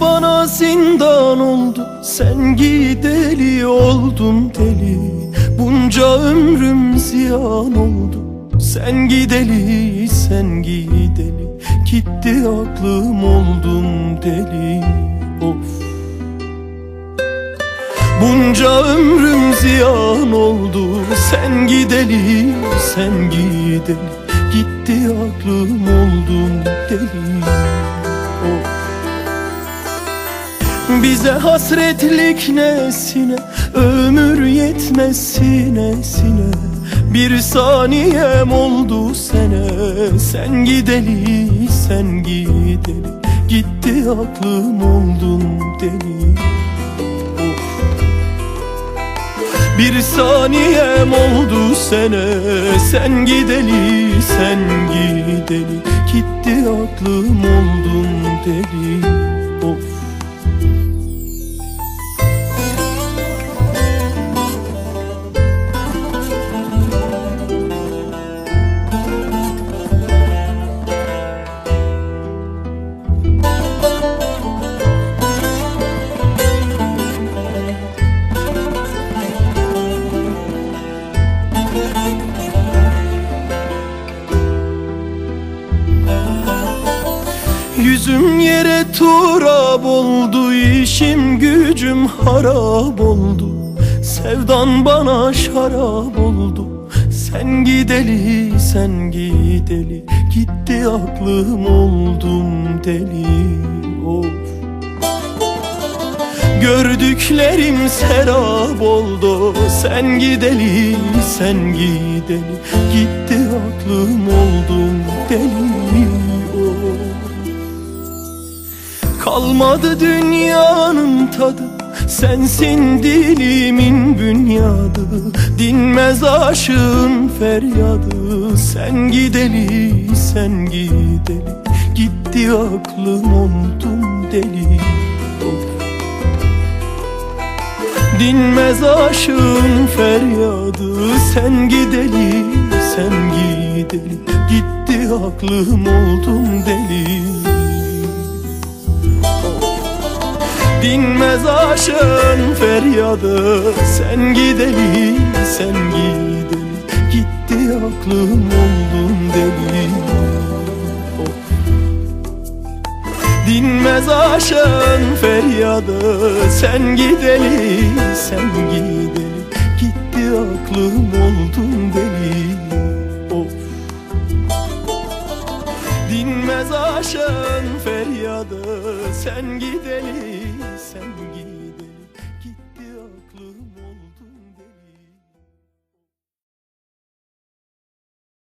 bana zindan oldu Sen gideli oldum deli. Bunca ömrüm ziyan oldu Sen gideli sen gideli. Gitti aklım oldum deli Of. Bunca ömrüm ziyan oldu Sen gideli sen gideli. Gitti aklım oldum deli bize hasretlik nesine Ömür yetmesine sine Bir saniyem oldu sene Sen gideli sen gideli. Gitti aklım oldum deli. Bir saniyem oldu sene Sen gideli sen gideli. Gitti aklım oldum deli Yüzüm yere turab oldu işim gücüm harap oldu. Sevdan bana şarap oldu. Sen gideli sen gideli. Gitti aklım oldum deli. Of. Gördüklerim serap oldu. Sen gideli sen gideli. Gitti aklım oldum deli Kalmadı dünyanın tadı. Sensin dilimin bünyadı. Dinmez aşığın feryadı. Sen gideli sen gideli. Gitti aklım oldum deli. Dinmez aşığın feryadı. Sen gideli sen gideli. Gitti aklım oldum deli Dinmez aşığın feryadı. Sen gideli sen gideli. Gitti aklım oldum deli Of. Dinmez aşığın feryadı. Sen gideli sen gideli. Gitti aklım oldum deli Of. Dinmez aşığın feryadı. Sen gideli sen